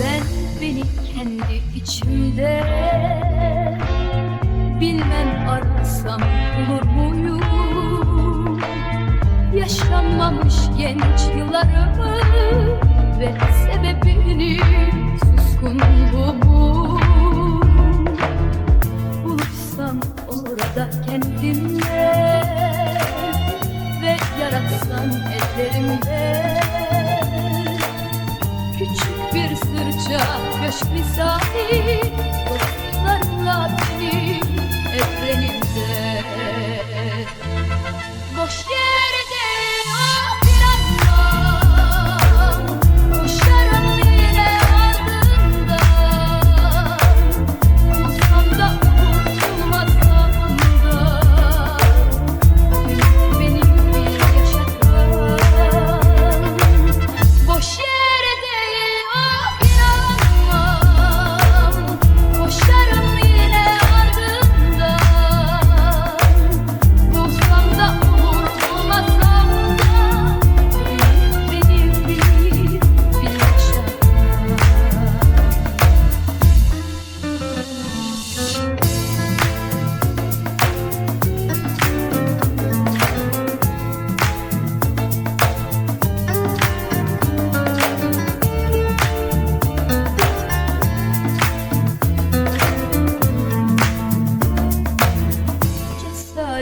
Ben beni kendi içimde Bilmem arasam bulur muyum? Yaşanmamış genç yıllarımı Ve sebebini Bulursam ellerimde Küçük bir sırça köşk misali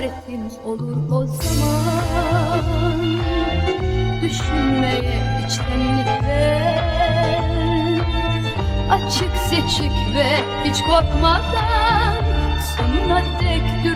cesaretim olur o zaman. Düşünmeye içtenlikle Açık seçik ve hiç korkmadan Sonuna dek sevgiyle